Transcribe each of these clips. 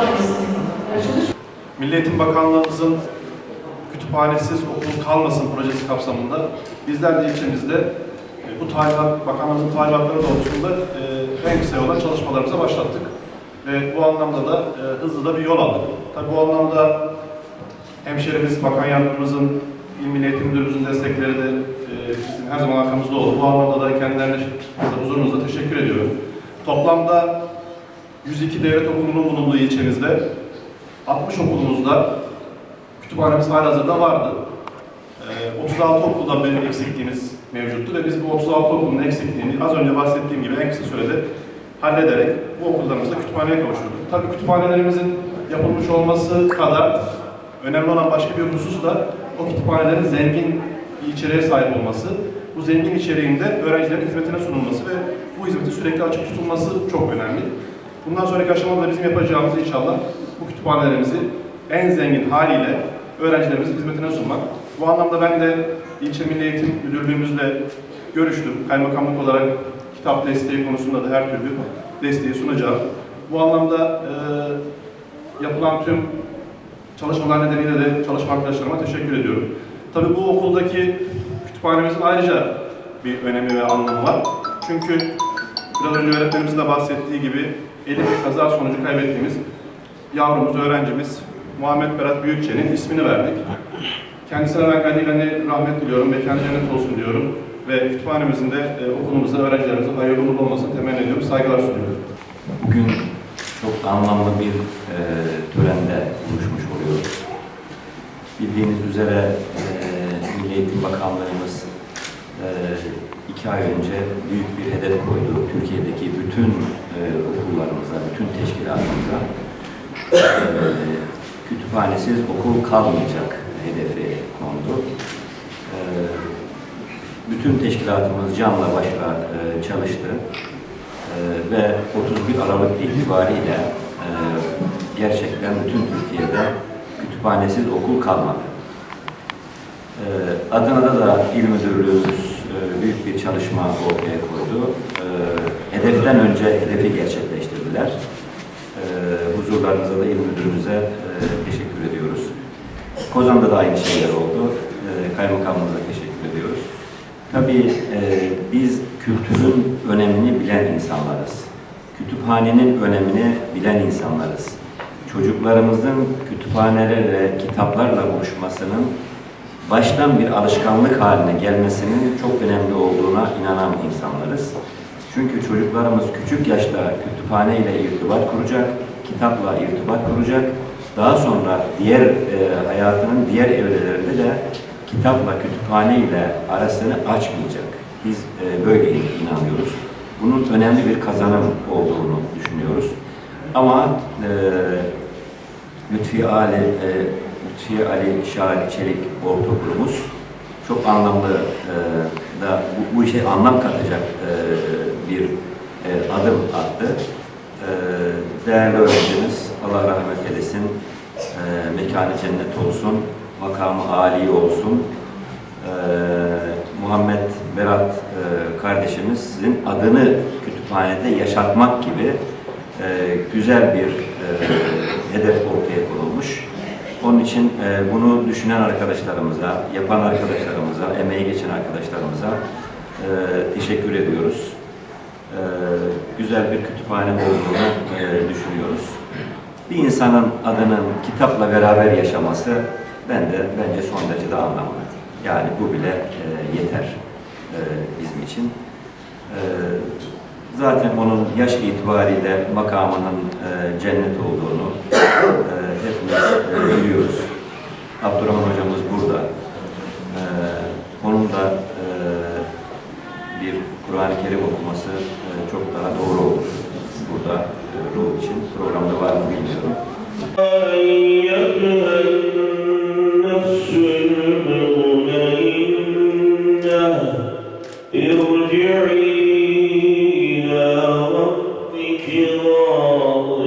kütüphanesinde çalışıyor. Milli Eğitim Bakanlığımızın kütüphanesiz okul kalmasın projesi kapsamında bizler de ilçemizde e, bu talimat, bakanlığımızın talimatları doğrultusunda e, en kısa yoldan çalışmalarımıza başlattık. Ve bu anlamda da e, hızlı da bir yol aldık. Tabii bu anlamda hemşerimiz, bakan yardımcımızın, İl Milli Eğitim Müdürümüzün destekleri de e, bizim her zaman arkamızda oldu. Bu anlamda da kendilerine huzurunuzda teşekkür ediyorum. Toplamda 102 devlet okulunun bulunduğu ilçemizde 60 okulumuzda kütüphanemiz halihazırda vardı. Ee, 36 okulda bir eksikliğimiz mevcuttu ve biz bu 36 okulun eksikliğini az önce bahsettiğim gibi en kısa sürede hallederek bu okullarımızda kütüphaneye kavuşturduk. Tabii kütüphanelerimizin yapılmış olması kadar önemli olan başka bir husus da o kütüphanelerin zengin bir içeriğe sahip olması. Bu zengin içeriğinde öğrencilerin hizmetine sunulması ve bu hizmetin sürekli açık tutulması çok önemli. Bundan sonraki aşamada bizim yapacağımız inşallah bu kütüphanelerimizi en zengin haliyle öğrencilerimizin hizmetine sunmak. Bu anlamda ben de ilçe Milli Eğitim Müdürlüğümüzle görüştüm. Kaymakamlık olarak kitap desteği konusunda da her türlü desteği sunacağım. Bu anlamda e, yapılan tüm çalışmalar nedeniyle de çalışma arkadaşlarıma teşekkür ediyorum. Tabii bu okuldaki kütüphanemizin ayrıca bir önemi ve anlamı var. Çünkü biraz önce öğretmenimizin de bahsettiği gibi bir kaza sonucu kaybettiğimiz yavrumuz, öğrencimiz Muhammed Berat Büyükçe'nin ismini verdik. Kendisine ben gani gani rahmet diliyorum kendi cennet olsun diyorum. Ve kütüphanemizin de e, okulumuzda öğrencilerimizin hayırlı uğurlu olmasını temenni ediyorum. Saygılar sunuyorum. Bugün çok anlamlı bir e, törende buluşmuş oluyoruz. Bildiğiniz üzere e, Milli Eğitim Bakanlığımız e, iki ay önce büyük bir hedef koydu. Türkiye'deki bütün e, okullarımıza, bütün teşkilatımıza e, kütüphanesiz okul kalmayacak hedefi kondu. E, bütün teşkilatımız canla başla e, çalıştı. Ee, ve 31 Aralık itibariyle e, gerçekten bütün Türkiye'de kütüphanesiz okul kalmadı. Ee, Adana'da da İl Müdürlüğümüz e, büyük bir çalışma ortaya koydu. Ee, hedeften önce hedefi gerçekleştirdiler. Ee, huzurlarınızda da İl Müdürümüze e, teşekkür ediyoruz. Kozan'da da aynı şeyler oldu. Kaymakamımıza teşekkür ediyoruz. Tabii e, biz kültürün önemini bilen insanlarız. Kütüphanenin önemini bilen insanlarız. Çocuklarımızın kütüphanelerle, kitaplarla buluşmasının baştan bir alışkanlık haline gelmesinin çok önemli olduğuna inanan insanlarız. Çünkü çocuklarımız küçük yaşta kütüphane ile irtibat kuracak, kitapla irtibat kuracak. Daha sonra diğer e, hayatının diğer evrelerinde de kitapla, kütüphane ile arasını açmayacak. Biz e, böyle inanıyoruz. Bunun önemli bir kazanım olduğunu düşünüyoruz. Ama e, Lütfi Ali, e, Lütfi Ali Şahit Çelik ortaokulumuz çok anlamlı e, da bu, bu işe anlam katacak e, bir e, adım attı. E, değerli öğrencimiz, Allah rahmet eylesin, e, mekanı cennet olsun, makamı âli olsun. Ee, Muhammed Berat e, kardeşimizin adını kütüphanede yaşatmak gibi e, güzel bir e. Onun için e, bunu düşünen arkadaşlarımıza, yapan arkadaşlarımıza, emeği geçen arkadaşlarımıza e, teşekkür ediyoruz. E, güzel bir kütüphane olduğunu düşünüyoruz. Bir insanın adının kitapla beraber yaşaması ben de bence son derece de anlamlı. Yani bu bile yeter bizim için. Zaten onun yaş itibariyle makamının cennet olduğunu hepimiz e, biliyoruz. Abdurrahman hocamız burada. E, onun da e, bir Kur'an-ı Kerim okuması e, çok daha doğru olur. Burada e, ruh için programda var mı bilmiyorum.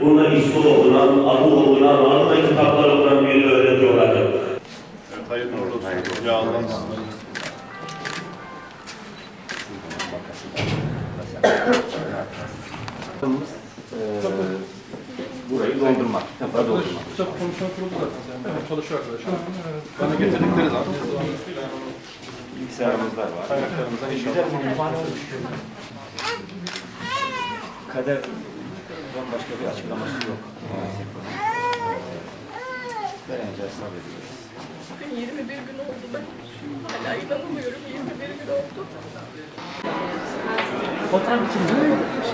buna İslam okunan, Abu okunan, Anadolu'da kitaplar okunan bir öğrenci olacak. Evet, hayırlı olsun. Hayırlı. Ya Allah ee, burayı doldurmak, kitapları doldurmak. Kitap komisyon kurulu zaten. Evet. Çalışıyor arkadaşlar. Evet. Bana getirdikleri zaten. Bilgisayarımızlar var. Kaynaklarımızdan inşallah. Güzel bir kader başka bir açıklaması yok. maalesef. Vereceğiz sabrediyoruz. Bugün 21 gün oldu ben. Hala inanamıyorum 21 gün oldu. Fotoğraf için